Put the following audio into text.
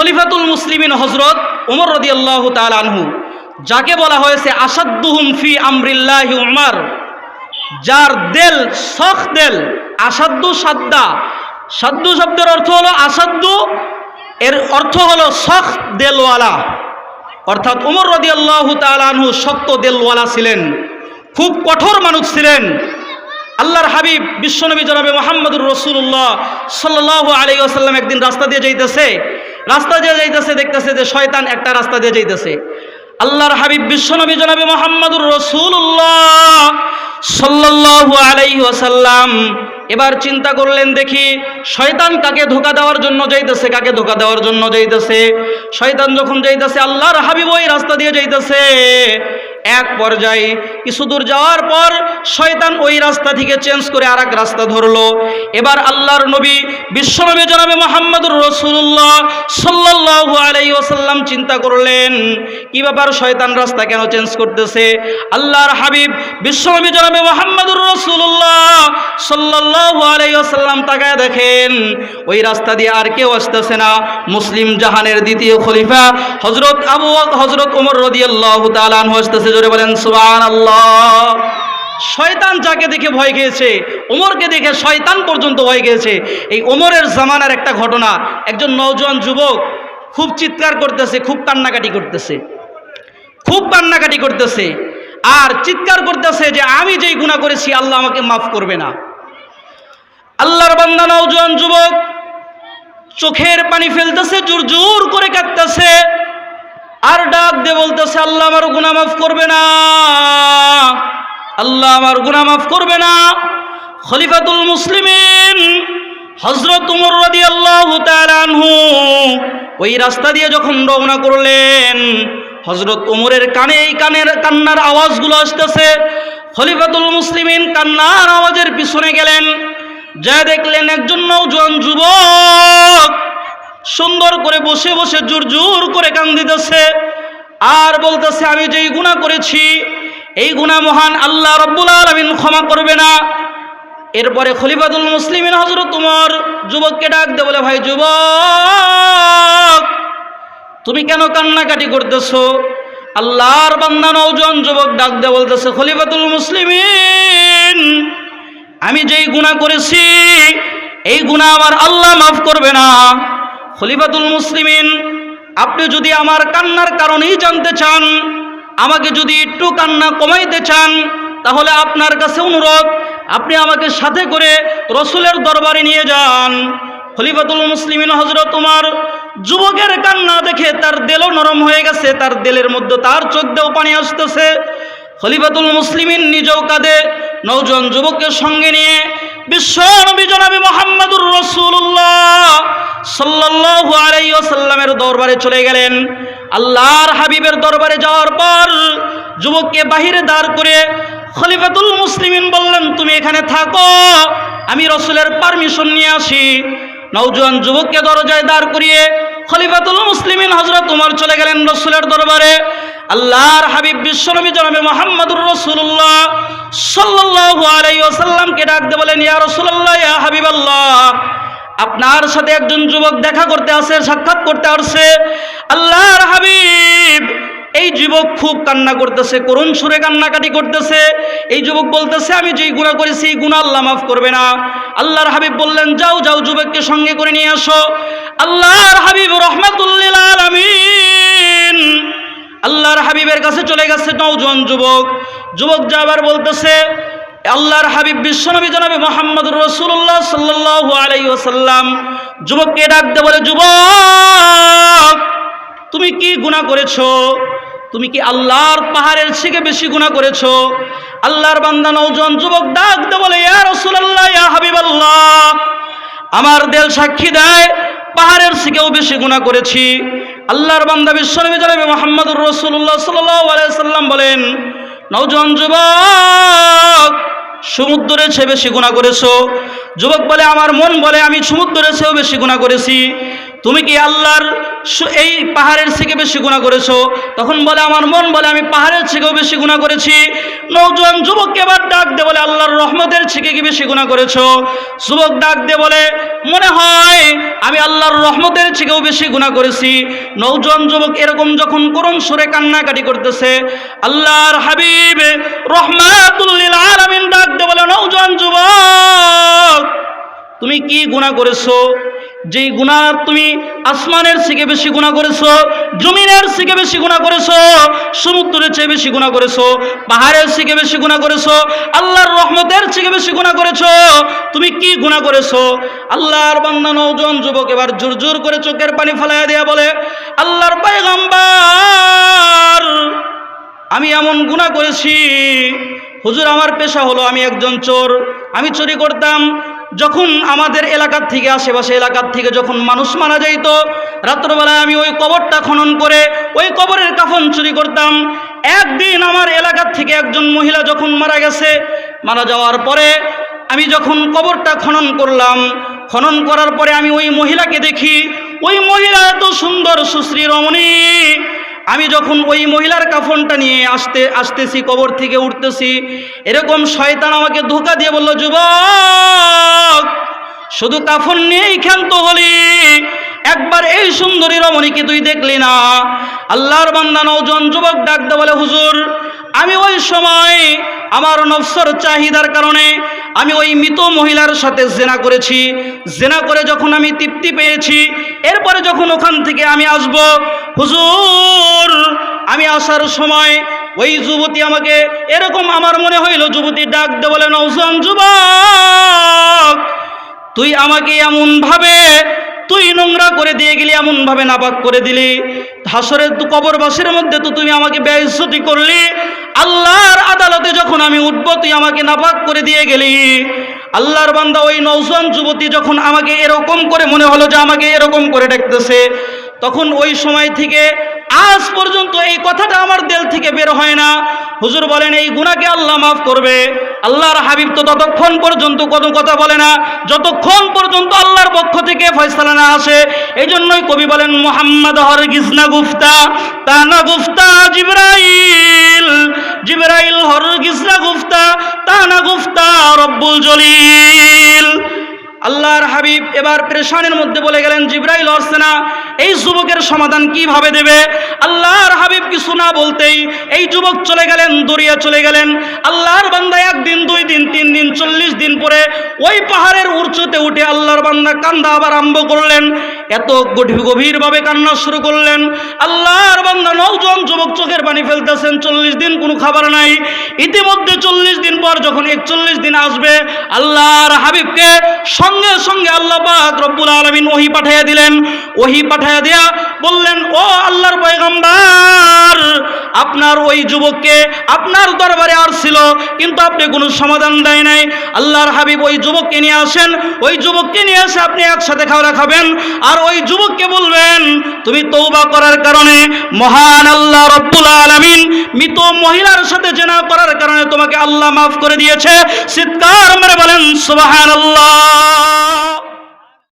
খলিফাতুল মুসলিমিন হজরত উমর রদি আল্লাহ আনহু, যাকে বলা হয়েছে আসাদ্দুহুম ফি আমরিল্লাহি উমর, যার দেল শখ দেল আসাদ্দু সাদ্দা। সাদ্দু শব্দের অর্থ হলো আসাদ্দু এর অর্থ হলো শখ দেলওয়ালা। অর্থাৎ উমর রদি আল্লাহ আনহু শক্ত দেলওয়ালা ছিলেন, খুব কঠোর মানুষ ছিলেন। আল্লাহর হাবিব বিশ্বনবী জনাবে মোহাম্মদুর রসুল্লাহ সাল্লাহ আলী আসাল্লাম একদিন রাস্তা দিয়ে যাইতেছে রাস্তা দিয়ে যাইতেছে, দেখতেছে যে শয়তান একটা রাস্তা দিয়ে যাইতেছে। আল্লাহর হাবিব বিশ্বনবী জনাবে মোহাম্মদুর রসুল্লাহ সাল্লাহু আলাইহি ওয়াসাল্লাম এবার চিন্তা করলেন, দেখি শয়তান কাকে ধোকা দেওয়ার জন্য যাইতেছে, কাকে ধোকা দেওয়ার জন্য যাইতেছে। শয়তান যখন যাইতেছে, আল্লাহর হাবিব ওই রাস্তা দিয়ে যাইতেছে। এক পর্যায়ে কিছু দূর যাওয়ার পর শয়তান ওই রাস্তা থেকে চেঞ্জ করে আর রাস্তা ধরলো। এবার আল্লাহর নবী, বিশ্বনবী জনাবে মোহাম্মদুর রসুল্লাহ সাল্লাল্লাহু আলাইহি ওয়াসাল্লাম চিন্তা করলেন, কি ব্যাপার শয়তান রাস্তা কেন চেঞ্জ করতেছে? আল্লাহর হাবিব, বিশ্বনবী জনাবে মোহাম্মদুর রসুল্লাহ সাল্লাল্লাহু আলাই ওসাল্লাম তাকায় দেখেন, ওই রাস্তা দিয়ে আর কেউ আসতেছে না। মুসলিম জাহানের দ্বিতীয় খলিফা হজরত আবু হজরত ওমর রদিয়াল্লাহু তালান আনহু আসতেছে জোরে বলেন, সুবহানাল্লাহ। শয়তান যাকে দেখে ভয় খেয়েছে, ওমরকে দেখে শয়তান পর্যন্ত ভয় খেয়েছে। এই ওমরের জামানার একটা ঘটনা, একজন নওজোয়ান যুবক খুব চিৎকার করতেছে, খুব কান্নাকাটি করতেছে। খুব কান্নাকাটি করতেছে। আর চিৎকার করতেছে যে, আমি যেই গুণা করেছি, আল্লাহ আমাকে মাফ করবে না। আল্লাহর বান্দা নওজোয়ান যুবক চোখের পানি ফেলতেছে জোর জোর করে কাঁদতেছে। আর ডাক দিয়ে বলতেছে, আল্লাহ আমার গুণা মাফ করবে না। আল্লাহ আমার গুণা মাফ করবে না। খলিফাতুল মুসলিমিন হজরত উমর রাদি আল্লাহ আনহু ওই রাস্তা দিয়ে যখন রওনা করলেন হজরত উমরের কানে এই কানের কান্নার আওয়াজগুলো আসতেছে। খলিফাতুল মুসলিমিন কান্নার আওয়াজের পিছনে গেলেন যা দেখলেন একজন নৌজন যুবক সুন্দর করে বসে বসে জোর জোর করে কান দিতেছে আর বলতেছে, আমি যেই গুণা করেছি, এই গুণা মহান আল্লাহ রব্বুল আলমিন ক্ষমা করবে না। এরপরে খলিফাতুল মুসলিমিন হজরত তোমার যুবককে ডাক দে বলে, ভাই যুবক, তুমি কেন কান্নাকাটি করতেছো? আল্লাহর বান্দা নৌজন যুবক ডাক দে বলতেছে, খলিফাতুল মুসলিমিন, আমি যেই গুণা করেছি, এই গুণা আমার আল্লাহ মাফ করবে না। খলিফাতুল মুসলিমিন, আপনি যদি আমার কান্নার কারণেই জানতে চান, আমাকে যদি একটু কান্না কমাইতে চান, তাহলে আপনার কাছে অনুরোধ, আপনি আমাকে সাথে করে রসুলের দরবারে নিয়ে যান। খলিফাতুল মুসলিমিন হজরত তোমার যুবকের কান্না দেখে তার দেলও নরম হয়ে গেছে, তার দেলের মধ্যে তার চোখ দিয়েও পানি আসতেছে। খলিফাতুল মুসলিমিন নিজেও কাঁদে নৌজন যুবককে সঙ্গে নিয়ে, বিশ্ব নবী জনাবি মোহাম্মদুর রসুল্লাহ সাল্লাল্লাহু দরবারে চলে গেলেন। আল্লাহর হাবিবের দরবারে যাওয়ার পর যুবককে বাহিরে দাঁড় করে খলিফাতুল মুসলিমিন বললেন, তুমি এখানে থাকো, আমি রসুলের পারমিশন নিয়ে আসি। নৌজওয়ান যুবককে দরজায় দাঁড় করিয়ে খলিফাতুল মুসলিমিন হজরত উমর চলে গেলেন রসুলের দরবারে। আল্লাহর হাবিব বিশ্বনবী জনাবে মোহাম্মদুর রসুল্লাহ সাল্লাল্লাহু আলাইহি ওয়াসাল্লামকে ডাক দিয়ে বলেন, ইয়া রাসূলুল্লাহ, ইয়া হাবিবাল্লাহ। আপনার সাথে একজন যুবক দেখা করতে আসে, সাক্ষাৎ করতে আসছে আল্লাহর হাবিব, এই যুবক খুব কান্না করতেছে, করুণ সুরে কান্নাকাটি করতেছে। এই যুবক বলতেছে, আমি যেই গুণা করেছি, এই গুণা আল্লাহ মাফ করবে না। আল্লাহর হাবিব বললেন, যাও যাও যুবককে সঙ্গে করে নিয়ে আসো। আল্লাহর হাবিব রহমাতুল্লিল আল্লাহর হাবিবের কাছে চলে গেছে নৌজন যুবক। যুবক যাবার বলতেছে আল্লাহর হাবিব বিশ্বনবী জনাবে মোহাম্মদ রসুল্লাহ সাল্লাহ আলাই ওসাল্লাম যুবককে ডাকতে বলে, যুবক, তুমি কি গুণা করেছ? তুমি কি আল্লাহর পাহাড়ের থেকে বেশি গুণা করেছ? আল্লাহর বান্দা নৌজন যুবক ডাকতে বলে, ইয়া রসুল্লাহ ইয়া হাবিব আল্লাহ আমার দেল সাক্ষী দেয়, পাহাড়ের থেকেও বেশি গুণা করেছি। আল্লাহর বান্দা বিশ্বনবী জনাবে মোহাম্মদুর রসুল্লাহ সাল্লাম বলেন, নৌজন যুবক সমুদ্রের চেয়ে বেশি গুণা করেছ? যুবক বলে, আমার মন বলে, আমি সমুদ্রের চেয়েও বেশি গুণা করেছি। তুমি কি আল্লাহর এই পাহাড়ের থেকে বেশি গুণা করেছ? তখন বলে, আমার মন বলে, আমি পাহাড়ের থেকেও বেশি গুণা করেছি। নৌজন যুবককে এবার ডাক দে বলে, আল্লাহর রহমতের থেকে কি বেশি গুণা করেছ? যুবক ডাক দে বলে, মনে হয় আমি আল্লাহর রহমতের থেকেও বেশি গুণা করেছি। নৌজন যুবক এরকম যখন করুণ সুরে কান্নাকাটি করতেছে, আল্লাহর হাবিব রহমাতুল্লিল আলামিন ডাক দে বলে নৌজন যুবক, তুমি কি গুণা করেছ? যেই গুনার তুমি আসমানের থেকে বেশি গুণা করেছ, জমিনের থেকে বেশি গুণা করেছ, সমুদ্রের চেয়ে বেশি গুণা করেছ, পাহাড়ের থেকে বেশি গুণা করেছ, আল্লাহর রহমতের থেকে বেশি গুণা করেছ, তুমি কি গুণা করেছ? আল্লাহর বান্দা নৌজন যুবক এবার জোর জোর করে চোখের পানি ফেলাইয়া দেয়া বলে, আল্লাহর পায়গাম্বার, আমি এমন গুণা করেছি, হুজুর আমার পেশা হলো আমি একজন চোর, আমি চুরি করতাম যখন আমাদের এলাকার থেকে আশেপাশে এলাকার থেকে যখন মানুষ মারা যাইত, রাত্রবেলায় আমি ওই কবরটা খনন করে ওই কবরের কাফন চুরি করতাম। একদিন আমার এলাকার থেকে একজন মহিলা যখন মারা গেছে, মারা যাওয়ার পরে আমি যখন কবরটা খনন করলাম, খনন করার পরে আমি ওই মহিলাকে দেখি, ওই মহিলা এত সুন্দর সুশ্রী রমণী আমি যখন ওই মহিলার কাফনটা নিয়ে আসতে, আসতেছি, কবর থেকে উঠতেছি, এরকম শয়তান আমাকে ধোকা দিয়ে বলল, যুবক, শুধু কাফন নিয়েই ক্ষান্ত হলি একবার এই সুন্দরী রমণীকে তুই দেখলি না? আল্লাহর বান্দা নৌজন যুবক ডাকতে বলে, হুজুর আমি ওই সময় আমার নফসর চাহিদার কারণে আমি ওই মৃত মহিলার সাথে জেনা করেছি। জেনা করে যখন আমি তৃপ্তি পেয়েছি, এরপরে যখন ওখান থেকে আমি আসব, হুজুর, আমি আসার সময় ওই যুবতী আমাকে এরকম আমার মনে হইল, যুবতী ডাক দে বলে নৌজন যুবক, তুই আমাকে এমনভাবে, তুই নোংরা করে দিয়ে গেলি, এমনভাবে নাপাক করে দিলি। হাসরের কবরবাসের মধ্যে তো তুমি আমাকে ব্যয়স্তি করলি আল্লাহর আদালতে যখন আমি উঠব, তুই আমাকে নাপাক করে দিয়ে গেলি। আল্লাহর বান্দা ওই নৌজন যুবতী যখন আমাকে এরকম করে মনে হলো যে আমাকে এরকম করে ডাকতেছে, তখন ওই সময় থেকে আজ পর্যন্ত এই কথাটা আমার দেল থেকে বের হয় না। হুজুর বলেন, এই গুণাকে আল্লাহ মাফ করবে। আল্লাহর হাবিব তো ততক্ষণ পর্যন্ত কোনো কথা বলে না। যতক্ষণ পর্যন্ত আল্লাহর পক্ষ থেকে ফয়সালা না আসে এই জন্যই কবি বলেন, মোহাম্মদ হর গিসনা গুফতা, তা না গুফতা জিব্রাইল। জিব্রাইল হর গিসনা গুফতা, তা না গুফতা রব্বুল জলিল। আল্লাহর হাবিব এবার প্রেশানের মধ্যে বলে গেলেন, জিব্রাইল অর্সেনা এই যুবকের সমাধান কীভাবে দেবে? আল্লাহর হাবিব কিছু না বলতেই এই যুবক চলে গেলেন, দরিয়া চলে গেলেন। আল্লাহর বান্দা একদিন, দুই দিন, তিন দিন, চল্লিশ দিন পরে ওই পাহাড়ের উঁচুতে উঠে আল্লাহর বান্দা কান্দা আবার আরম্ভ করলেন। এত গভীর গভীরভাবে কান্না শুরু করলেন। আল্লাহর বান্দা নৌজন যুবক চোখের পানি ফেলতেছেন, চল্লিশ দিন কোনো খাবার নাই। ইতিমধ্যে চল্লিশ দিন পর যখন একচল্লিশ দিন আসবে, আল্লাহর হাবিবকে সঙ্গে সঙ্গে আল্লাহ পাক রব্বুল আলমিন ওহি পাঠাইয়া দিলেন। ওহি পাঠাইয়া দেয়া বললেন, ও আল্লাহর পয়গম্বর, আপনার ওই যুবককে আপনার দরবারে আসছিল কিন্তু আপনি কোনো সমাধান দেয় নাই। আল্লাহর হাবিব ওই যুবককে নিয়ে আসেন, ওই যুবককে নিয়ে এসে আপনি একসাথে খাওয়া খাবেন, আর ওই যুবককে বলবেন, তুমি তৌবা করার কারণে মহান আল্লাহ রব্বুল আলামিন মৃত মহিলার সাথে জেনা করার কারণে তোমাকে আল্লাহ মাফ করে দিয়েছে। চিৎকার মেরে বলেন, সুবহানাল্লাহ।